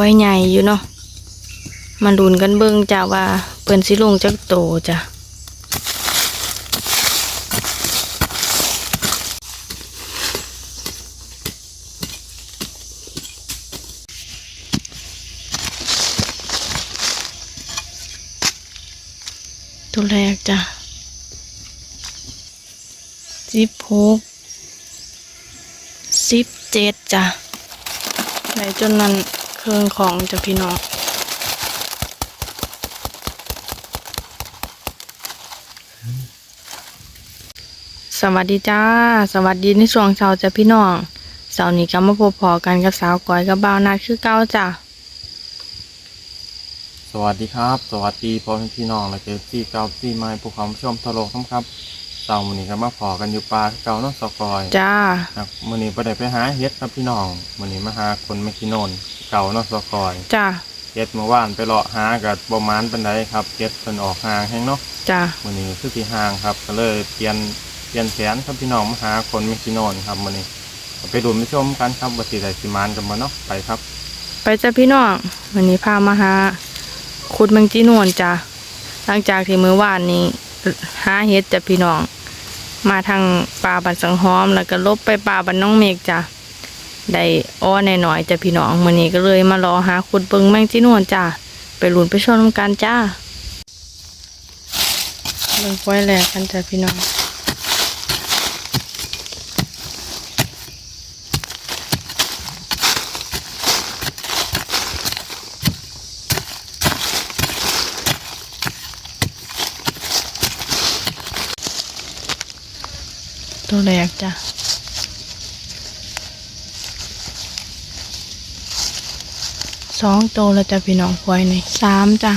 ควายใหญ่อยู่เนาะมาดุนกันเบิ่งจ้าว่าเปิ้นสิลงจักโตจ้ะตัวแรกจ้ะสิบหกสิบเจ็ดจ้ะไหนจนนั้น เครื่องของจ้ะพี่น้องสวัสดีจ้า สวัสดีในช่วงเช้าจ้ะพี่น้องเสาร์นี้ก็มาพบพอกันกับสาวก้อยกับบ่าวนาคือเก้าจ้ะสวัสดีครับ สวัสดีพ่อแม่พี่น้องและเจอซี่เก่าซี่ไม้ผู้ความชมทะโลกครับ เสาร์มื้อนี้ก็มาพอกันอยู่ป่าคือเก่าเนาะสกอยจ้า ครับมื้อนี้บ่ได้ไปหาเฮ็ดครับพี่น้องมื้อนี้มาหาคนไม่กินโนนเก่าเนาะสกอยจ้า เฮ็ดเมื่อวานไปเลาะหากับบ่มานปานใดครับเฮ็ดเพิ่นออกห่างแฮงเนาะจ้า มื้อนี้คือสิห่างครับ ก็เลยเปลี่ยนเปลี่ยนแผนครับพี่น้องมาหาคนไม่กินโนนครับมื้อนี้ก็ไปดูไปชมกันครับว่าสิได้สิมานกันบ่เนาะไปครับไปจ้ะพี่น้องวันนี้พามาหาขุดเมืองจีนวนจ้ะหลังจากที่มื้อวานนี้หาเฮ็ดจ้ะพี่น้อง มาทางป่าบันสังหอมแล้วก็ลบไปป่าบันน้องเมฆจ้ะได้อ้อแน่หน่อยๆจ้ะพี่น้องมื้อนี้ก็เลยมารอหาขุดเบิงแมงจีนวนจ้ะไปลุนไปชนกันจ้าเบิ่งไว้แลกกันจ้ะพี่น้อง ตัวแรกจ้ะสองตัวแล้วจ้ะพี่น้องควายนี่สามจ้ะ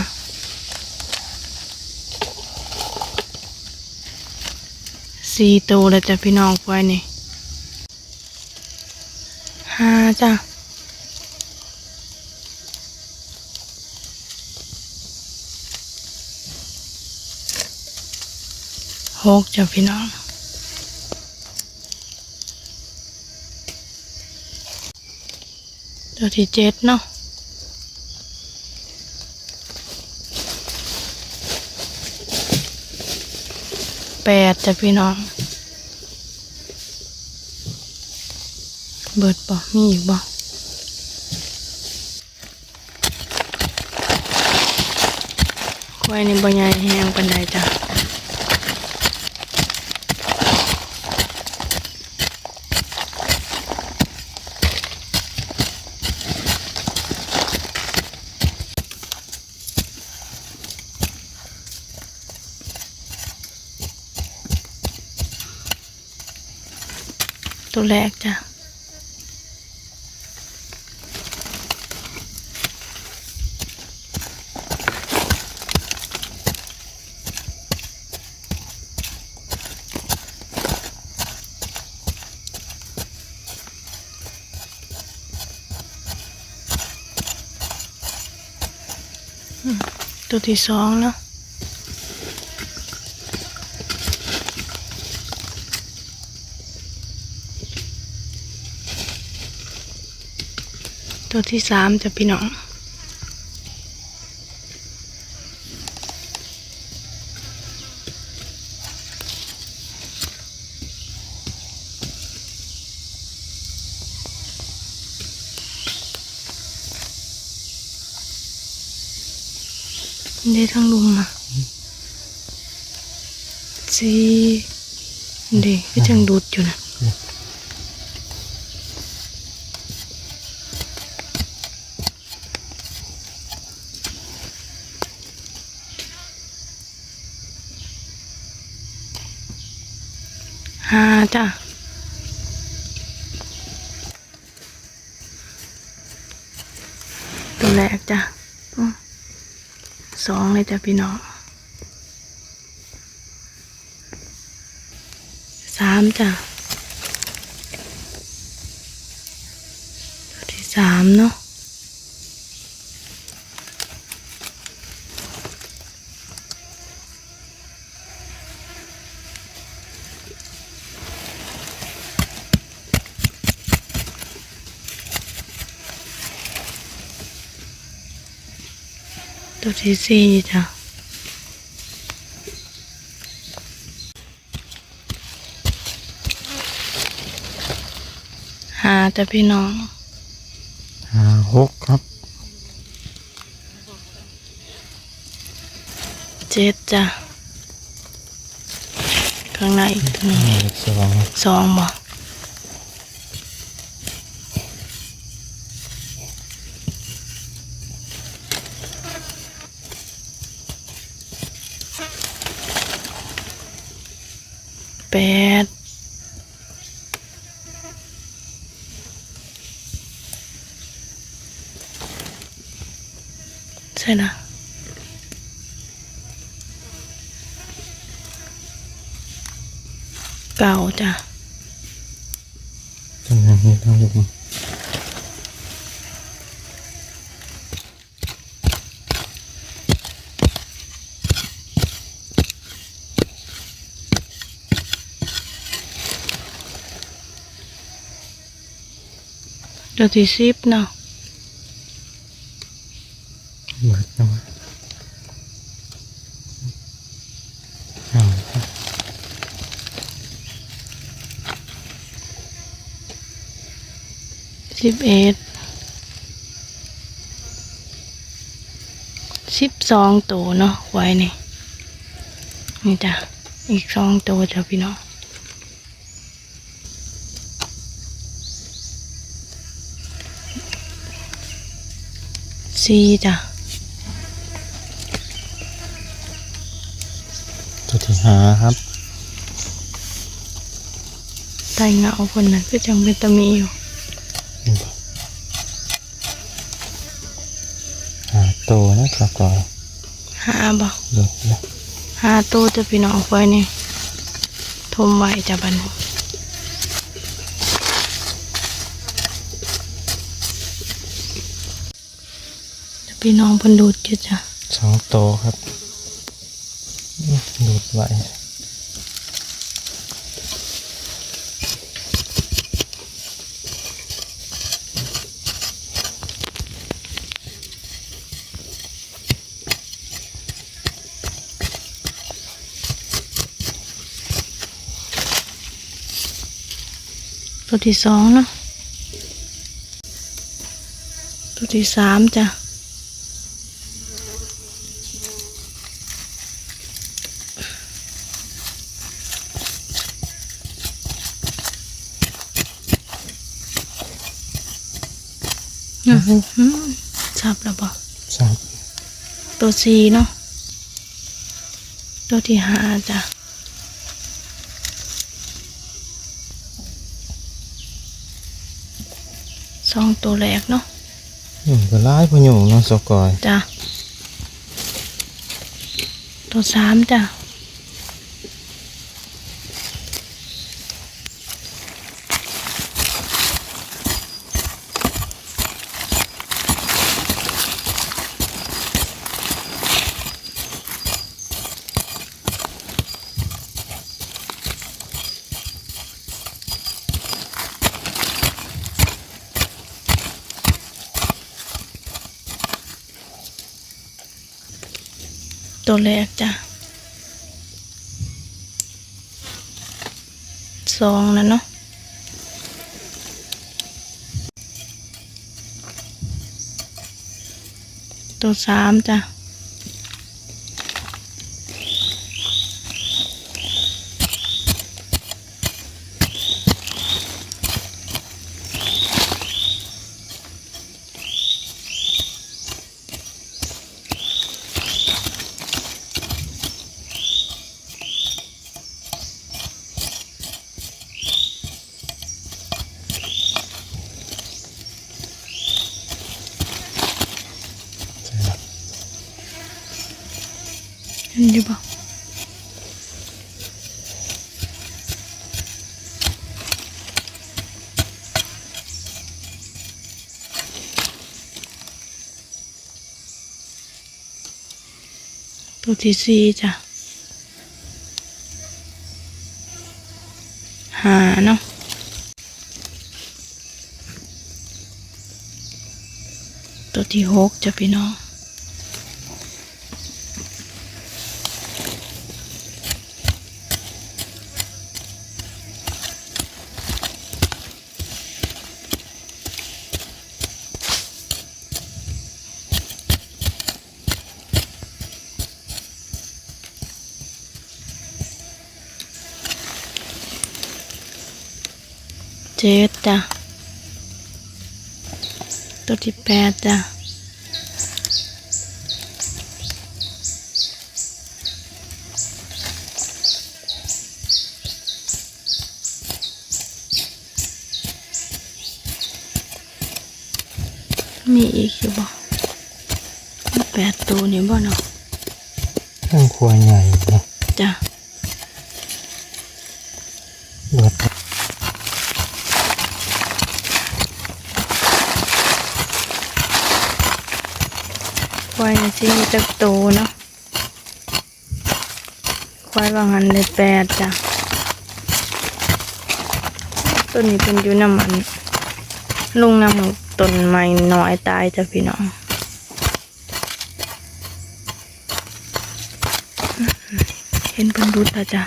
สี่ตัวแล้วจ้ะพี่น้องควายนี่ห้าจ้ะหกจ้ะพี่น้อง ตัวที่เจ็ดเนาะแปดจ้ะพี่น้อง เบิดบ่มีอีกบ่ควายนี่บ่ใหญ่แห้งปานใดจ้ะ ตัวแรกจ้ะตัวที่สองเนา ตัวที่สามจะพี่น้องได้ทั้งลุมอะสีเด็กก็จังดูดอยู่นะ ห้า จ้ะตัวแรกจ้ะสองเลยจ้ะพี่น้องสามจ้ะตัวที่สามเนาะ ตัวที่สี่จ้ะหาแต่พี่น้องหาหกครับเจ็ดจ้ะข้างในอีกตัวหนึ่งเลขสองสองบ่แปด ใช่ละเก่าจ้ะตำแหน่งนี้ต้องอยู่ ตัวที่สิบเนาะ เบิดจังหวะเอาครับ สิบเอ็ดสิบสองตัวเนาะไว้นี่นี่จ้ะอีกสองตัวจ้ะพี่น้องสี่จ้ะตัวที่หาครับไตเงาคนนั้นก็จังเป็นตะมีอยู่ หา โตนะครับก่อนหาบ่เดี๋ยวนะหาตัวจะพี่น้องไว้นี่ทมไว้จ้ะบัดนพี่น้องเพิ่นดูดอยู่จ้ะสองโตครับอื้อดูดไหว ตัวที่สองเนาะตัวที่สามจ้ะอื้อหือชับแล้วบ่สามตัวสี่เนาะ ตัวที่ห้าจ้ะ สองตัวแรกเนาะอืมก็ร้ายพะโยงเนาะสกอยจ้ะตัวสามจ้ะ ตัวแรกจ้ะสองแล้วเนาะตัวสามจ้ะ ตัวที่สี่จ้ะหาเนาะตัวที่หกจ้ะพี่น้อง เจ็ดจ้ะ ตัวที่แปดจ้ะมีอีกอยู่บ่มีแปดตัวนี่บ่เนาะเครื่องครัวใหญ่เนาะจ้ะ เบิด ควายสิมี จักโตเนาะควายบางอันได้แปดจ้ะต้นนี้เป็นยูน้ำมันลงน้ำต้นไม้น้อยตายจ้ะพี่น้องเห็นเป็นรุดแล้วจ้ะ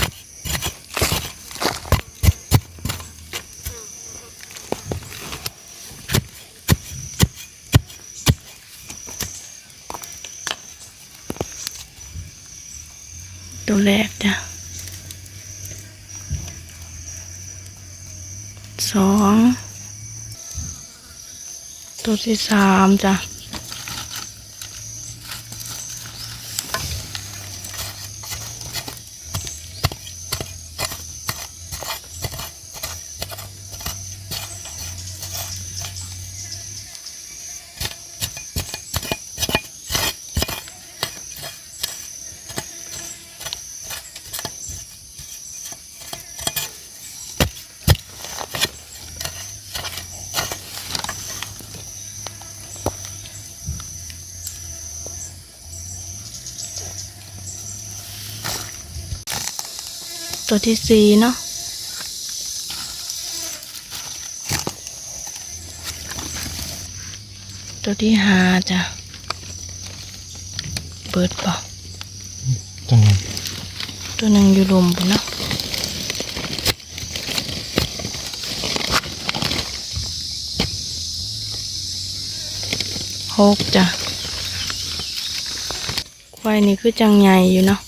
แรกจ้ะสองตัวที่สามจ้ะ ตัวที่สี่เนาะตัวที่ห้าจ้ะเปิดเปล่าตรงนี้ตัวหนึ่งอยู่ลมปุ่นเนาะหกจ้ะควายนี่คือจังใหญ่อยู่เนาะ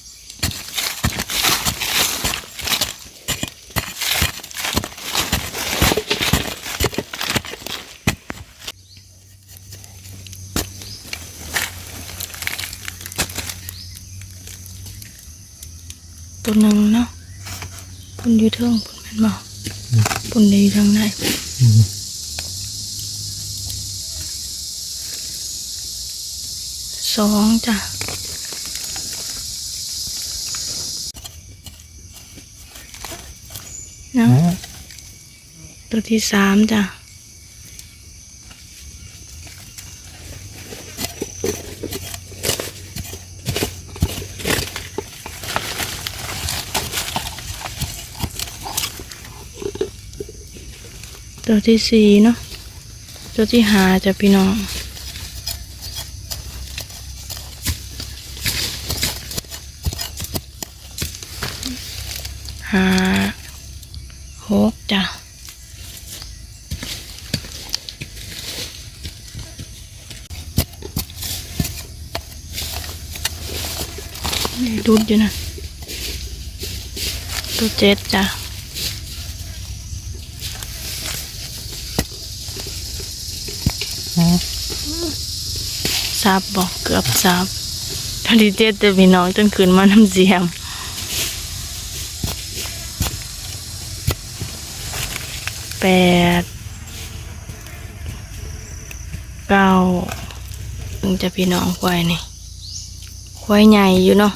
ตัวหนึ่งเนาะปุ่นอยู่เทิงปุ่นแม่นบ่ปุ่นได้อยู่ทางไหนอืมสองจ้ะเนาะนะตัวที่สามจ้ะ ตัวที่สี่เนาะตัวที่หาจะพี่น้องห้าหกจ้ะดูดอยู่นะตัวเจ็ดจ้ะ ซับบอกเกือบซับตอนที่เจ็ดแต่พี่น้องจนคืนมาน้ำเสียมแปดเก้าถึงจะพี่น้องควายนี่ควายใหญ่อยู่เนาะ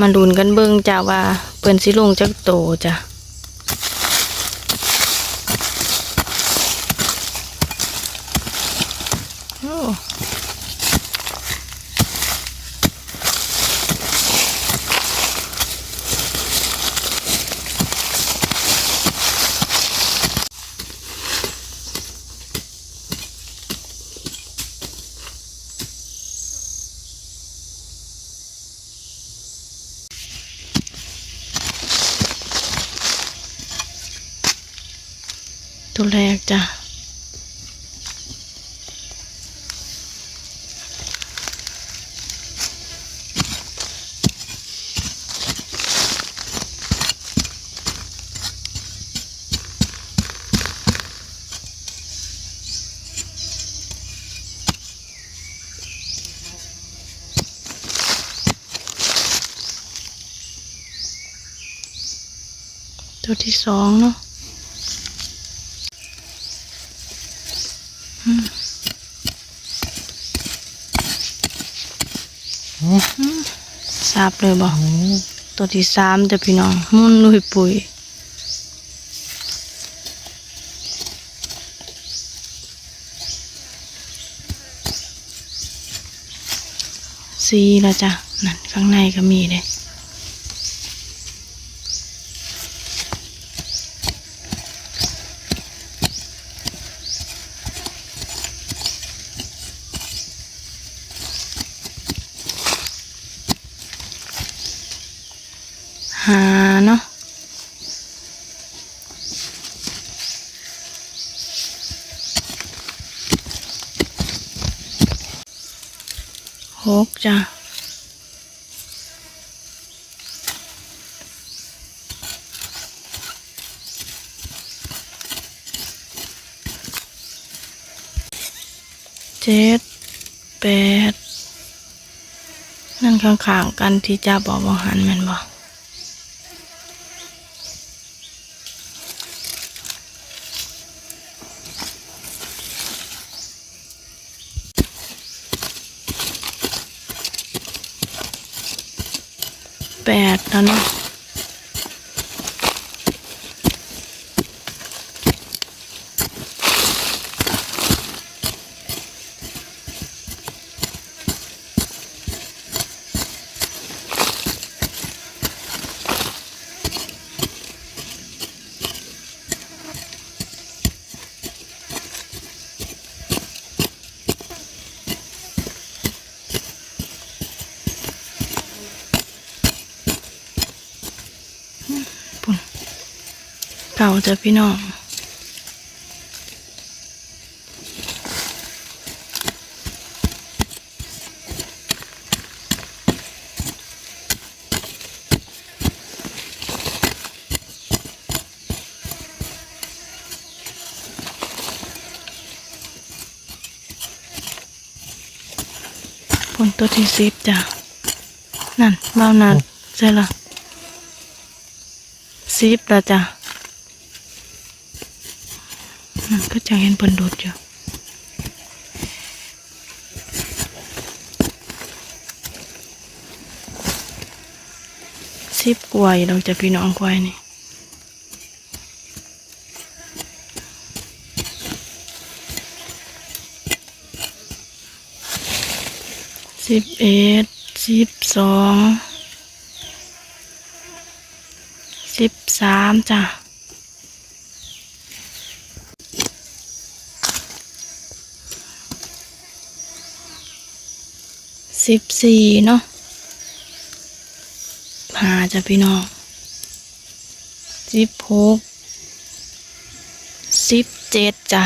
มาดูนกันเบิ่งจ้ะว่าเปิ้นสิลงจักโตจ้ะโอ้ตัวแรกจ้ะ ตัวที่สองเนาะอืมอืมสับเลยบ่ตัวที่สามจะพี่น้องมุ่นลุยปุ๋ยสีแล้วจ้ะนั่นข้างในก็มีเลยาเนาะหกจ้ะเจ็ดแปดนั่นข้างๆกันที่จะบอกว่าหันแมันบอก แปดแล้วเนาะาจะพี่น้องปุ่นตัวที่สิบจ้ะ นั่นเบ้านัดใช่ละซิปแล้วจ้ะนั่น ก็จะเห็นเปินดดอยู่ซิปกวยเราจะพี่น้องกวยนี่สิบเอ็ดสิบสองสิบสามจ้ะ สิบสี่เนาะหาจ้ะพี่น้องสิบหกสิบเจ็ดจ้ะ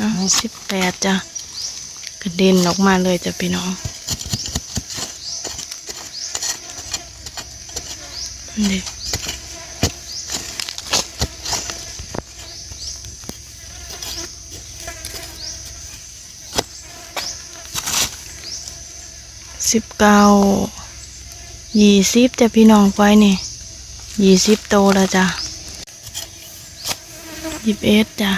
อะสิบแปดจ้ะกระเด็นออกมาเลยจ้ะพี่น้องนี่ สิบเก้ายี่สิบจะพี่น้องไปนี่ยี่สิบโตแล้วจ้ะยี่สิบเอ็ดจ้ะ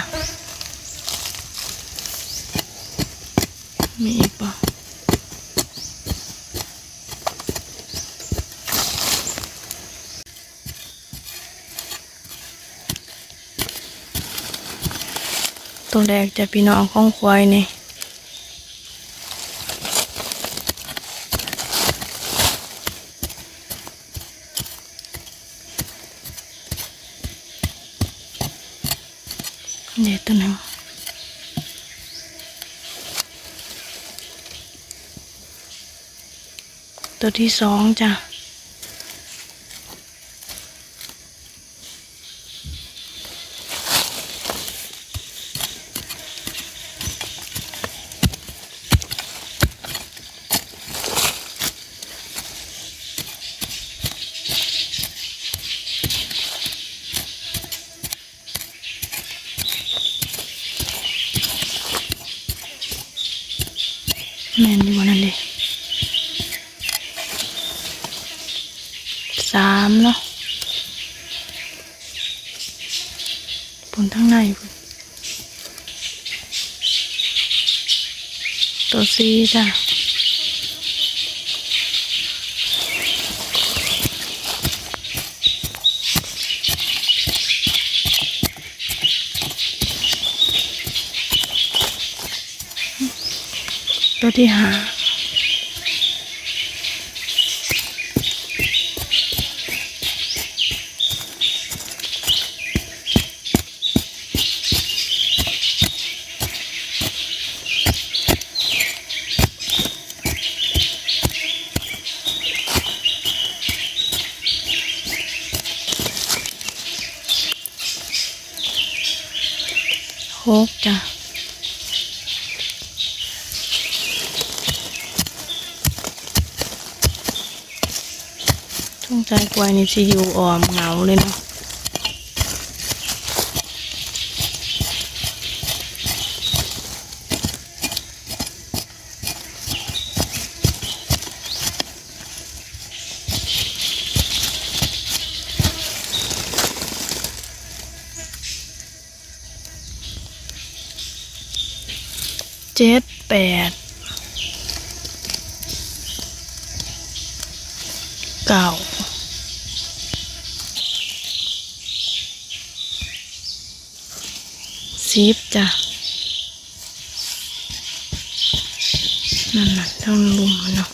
มีอีกปะตัวแรกจะพี่น้องของควายนี่เดี๋ยวตัวหนึง ตัวที่สองจ้ะ แม่นอยู่วันนั้นเลยส ตัว ซีจ้ะตัวที่หา หกจ้ะช่วง ใจกวายนี่สิอยู่ออมเหงาเลยเนาะเจ็ดแปดเก้า สิบจ้ะนั่นน่ะต้องลุมเนาะ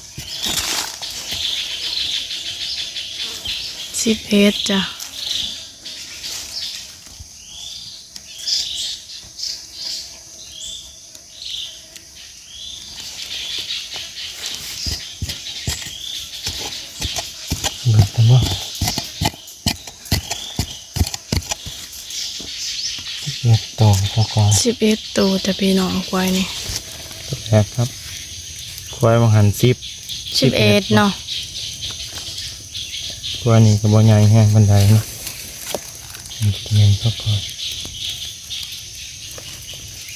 สิบเอ็ดจ้ะ เบิดแต่ว่า เอ็ดโตซะก่อนสิบเอ็ดตัวจะพี่น้องควายนี่ตัวแรกครับ ควายมังหันสิบสิบเอ็ดเนาะควายนี่ก็บ่ใหญ่แห้งบันไดเนาะมันจะใหญ่ซะก่อน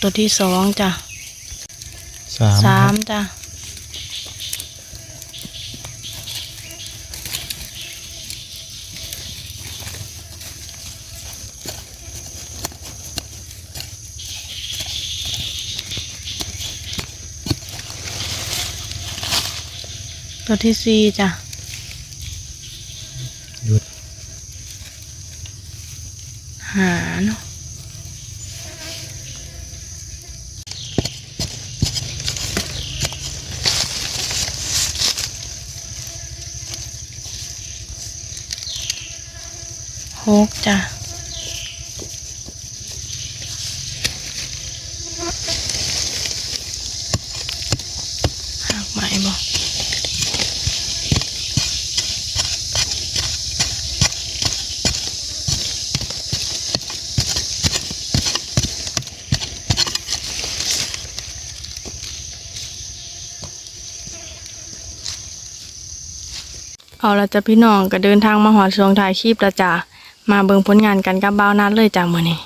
ตัวที่สองจ้ะสามสามจ้ะ ตัวที่สี่จ้ะหยุดหาเนาะหกจ้ะ เอาละจ้ะพี่น้องก็เดินทางมาหอดช่วงถ่ายคลิปแล้วจ้ะมาเบิ่งผลงานกันกับบ้าวนัดเลยจ้ะมื้อนี้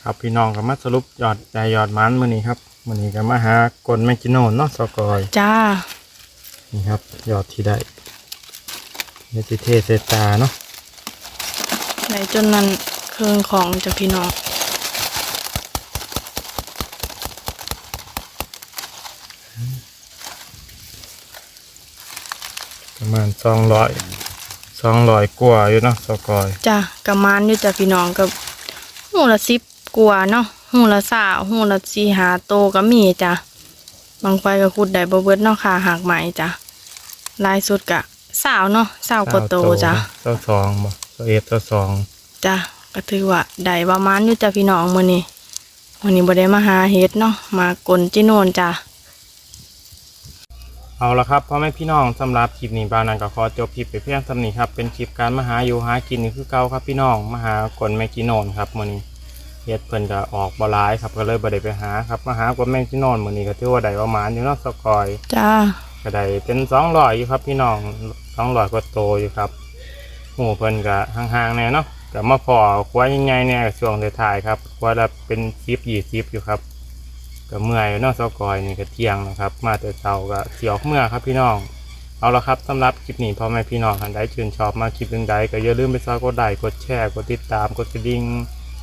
ครับพี่น้องก็มาสรุปยอดใจยอดมันมื้อนี้ครับมื้อนี้ก็มาหากลแมงกิโนนเนาะสกอยจ้านี่ครับ ยอดที่ได้เนติเทเซตาเนาะไหนจนนั้นเครื่องของจ้ะพี่น้อง ประมาณสองร้อยสองร้อยกว่าอยู่เนาะสกอยจ้ะกะมานอยู่จ้ะพี่น้องกับหูละสิบกว่าเนาะหูละสาวหูละสี่หาโตก็มีจ้ะบางไฟก็ขุดได้บ่เบิดเนาะค่ะหากไหมจ้ะลายสุดกะสาวเนาะสาวกว่าโตจ้ะเจ้าสองบ่เจ้าเอ็ดเจ้าสองจ้ะก็ถือว่าได้ประมาณอยู่จ้ะพี่น้องมื้อนี้มื้อนี้บ่ได้มาหาเฮ็ดเนาะมากลจิโนนจ้ะ เอาละครับพ่อแม่พี่น้องสำหรับคลิปนี้บานันก็ขอจบคลิปไปเพียงสำนี้ครับเป็นคลิปการมาหาอยู่หากินนี่คือเก่าครับพี่น้องมาหากลแมงกิโนนครับมื้อนี้เฮ็ดเพิ่นก็ออกบ่หลายครับก็เลยบ่ได้ไปหาครับมาหากลแมงกิโนนมื้อนี้ก็ถือว่าได้ประมาณอยู่เนาะสกอยจ้าก็ได้เป็นสองร้อยอยู่ครับพี่น้องสองร้อยกว่าโตอยู่ครับหมูเพิ่นก็ห่างๆแน่เนาะก็มาพอควายใหญ่ๆเนี่ยช่วงท้ายๆครับควายละเป็นสิบยี่สิบอยู่ครับ ก็เมื่อยเนาะเสากอยนี่ก็เที่ยงนะครับ มาแต่เช้าก็เสียวเมื่อครับพี่น้อง เอาละครับสำหรับคลิปนี้พ่อแม่พี่น้องท่านใดชื่นชอบมาคลิปใดก็อย่าลืมไปซอยกดไลค์กดแชร์กดติดตามกดกระดิ่ง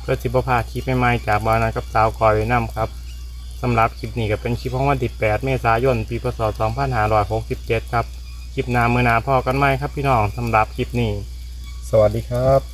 เพื่อสิบพาคลิปใหม่ๆจากบ้านนั้นกับสาวกอยไว้นํครับสำหรับคลิปนี้ก็เป็นคลิปของวันที่8เมษายนปีพศ2567 ครับคลิปหน้ามือนาพอกันไหมครับพี่น้องสำหรับคลิปนี้ สวัสดีครับ